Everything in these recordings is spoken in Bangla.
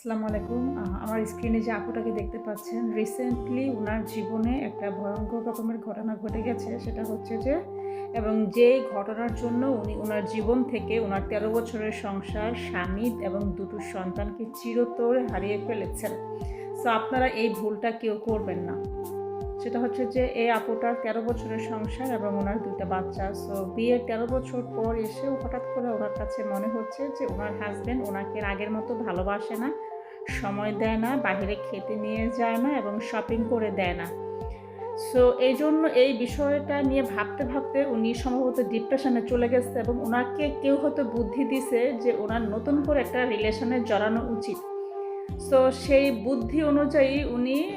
আসসালামু আলাইকুম। আমার স্ক্রিনে যে আপুটাকে দেখতে পাচ্ছেন রিসেন্টলি ওনার জীবনে একটা ভয়ঙ্কর রকমের ঘটনা ঘটে গেছে। সেটা হচ্ছে যে, এবং যে ঘটনার জন্য উনি ওনার জীবন থেকে ওনার তেরো বছরের সংসার, স্বামী এবং দুটো সন্তানকে চিরতরে হারিয়ে ফেলেছেন। সো আপনারা এই ভুলটা কেউ করবেন না। সেটা হচ্ছে যে, এই আপুটার তেরো বছরের সংসার এবং ওনার দুটো বাচ্চা। সো বিয়ের তেরো বছর পর এসেও হঠাৎ করে ওনার কাছে মনে হচ্ছে যে ওনার হাজব্যান্ড ওনাকে আগের মতো ভালোবাসে না। সময় দেয় না বাইরে খেতে নিয়ে যায় না এবং শপিং করে দেয় না। সো এই জন্য এই বিষয়টা নিয়ে ভাবতে ভাবতে উনি সম্ভবত ডিপ্রেশনে চলে গেছে এবং ওনাকে কেউ হয়তো বুদ্ধি দিছে যে ওনার নতুন করে একটা রিলেশনে জড়ানো উচিত। সো সেই বুদ্ধি অনুযায়ী উনি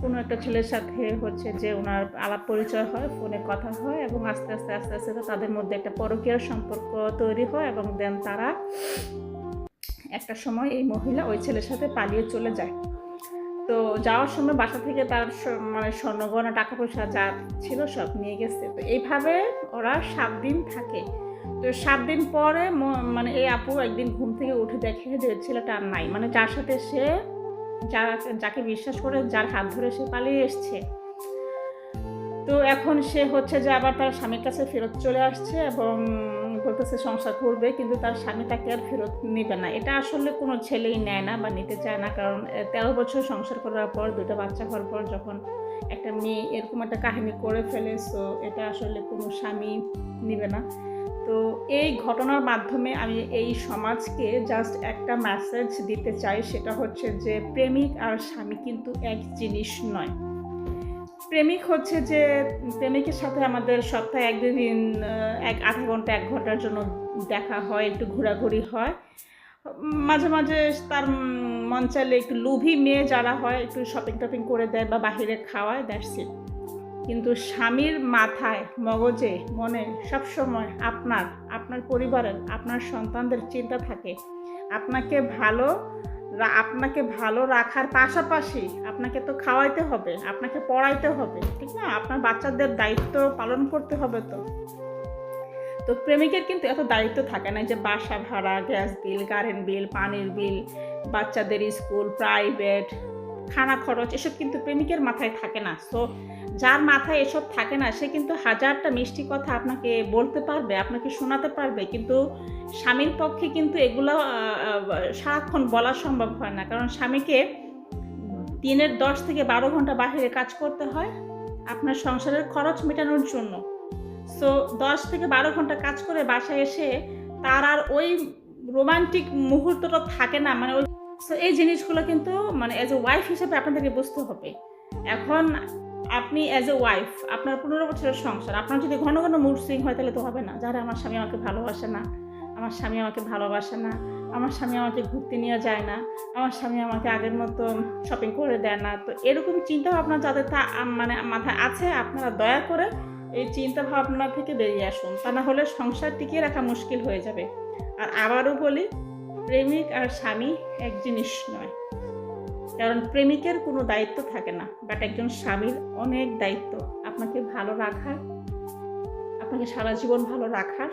কোনো একটা ছেলের সাথে হচ্ছে যে ওনার আলাপ পরিচয় হয় ফোনে কথা হয় এবং আস্তে আস্তে আস্তে আস্তে তাদের মধ্যে একটা পরকীয়ার সম্পর্ক তৈরি হয় এবং দেন তারা একটা সময় এই মহিলা ওই ছেলের সাথে পালিয়ে চলে যায়। তো যাওয়ার সময় বাসা থেকে তার মানে স্বর্ণগয়না টাকা পয়সা যা ছিল সব নিয়ে গেছে। তো এইভাবে ওরা সাত দিন থাকে। তো সাত দিন পরে মানে এই আপু একদিন ঘুম থেকে উঠে দেখে যে ছেলেটা আর নাই। মানে যার সাথে সে, যার যাকে বিশ্বাস করে যার হাত ধরে সে পালিয়ে এসছে। তো এখন সে হচ্ছে যে আবার তার স্বামীর কাছে ফেরত চলে আসছে এবং বলতেছে সংসার করবে কিন্তু তার স্বামী তাকে আর ফেরত নেবে না। এটা আসলে কোনো ছেলেই নেয় না বা নিতে চায় না, কারণ তেরো বছর সংসার করার পর দুটো বাচ্চা হওয়ার পর যখন একটা মেয়ে এরকম একটা কাহিনী করে ফেলে সো এটা আসলে কোনো স্বামী নেবে না। তো এই ঘটনার মাধ্যমে আমি এই সমাজকে জাস্ট একটা মেসেজ দিতে চাই, সেটা হচ্ছে যে প্রেমিক আর স্বামী কিন্তু এক জিনিস নয়। প্রেমিক হচ্ছে যে প্রেমিকের সাথে আমাদের সপ্তাহে এক দুদিন আহ, এক আধা ঘণ্টা এক ঘণ্টার জন্য দেখা হয় একটু ঘোরাঘুরি হয়। মাঝে মাঝে তার মন চাইলে একটু লোভী মেয়ে যারা হয় একটু শপিং টপিং করে দেয় বা বাহিরে খাওয়ায় দ্যাটস কিন্তু স্বামীর মাথায় মগজে মনে সবসময় আপনার আপনার পরিবারের আপনার সন্তানদের চিন্তা থাকে। আপনাকে ভালো আপনাকে ভালো রাখার পাশাপাশি আপনাকে তো খাওয়াইতে হবে, আপনাকে পড়াইতে হবে, ঠিক না? আপনার বাচ্চাদের দায়িত্ব পালন করতে হবে তো। তো প্রেমিকের কিন্তু এত দায়িত্ব থাকে না যে বাসা ভাড়া, গ্যাস বিল, কারেন্ট বিল, পানির বিল, বাচ্চাদের স্কুল প্রাইভেট খানা খরচ, এসব কিন্তু প্রেমিকের মাথায় থাকে না। সো যার মাথায় এসব থাকে না, সে কিন্তু হাজারটা মিষ্টি কথা আপনাকে বলতে পারবে, আপনাকে শোনাতে পারবে, কিন্তু স্বামীর পক্ষে কিন্তু এগুলো সারাক্ষণ বলা সম্ভব হয় না। কারণ স্বামীকে দিনের দশ থেকে বারো ঘণ্টা বাইরে কাজ করতে হয় আপনার সংসারের খরচ মেটানোর জন্য। সো দশ থেকে বারো ঘণ্টা কাজ করে বাসায় এসে তার আর ওই রোমান্টিক মুহূর্তটা থাকে না মানে ওই সো এই জিনিসগুলো কিন্তু মানে অ্যাজ এ ওয়াইফ হিসেবে আপনাদেরকে বুঝতে হবে। এখন আপনি অ্যাজ এ ওয়াইফ আপনার পনেরো বছরের সংসার, আপনার যদি ঘন ঘন মুড সুইং হয় তাহলে তো হবে না। যারা আমার স্বামী আমাকে ভালোবাসে না, আমার স্বামী আমাকে ভালোবাসে না, আমার স্বামী আমাকে ঘুরতে নিয়ে যায় না, আমার স্বামী আমাকে আগের মতো শপিং করে দেয় না, তো এরকম চিন্তা ভাবনা যাদের তা মানে মাথায় আছে, আপনারা দয়া করে এই চিন্তা ভাবনা থেকে বেরিয়ে আসুন। তা না হলে সংসার টিকিয়ে রাখা মুশকিল হয়ে যাবে। আর আবারও বলি প্রেমিক আর স্বামী এক জিনিস নয়। কারণ প্রেমিকের কোনো দায়িত্ব থাকে না বাট একজন স্বামীর অনেক দায়িত্ব। আপনাকে ভালো রাখার, আপনাকে সারা জীবন ভালো রাখার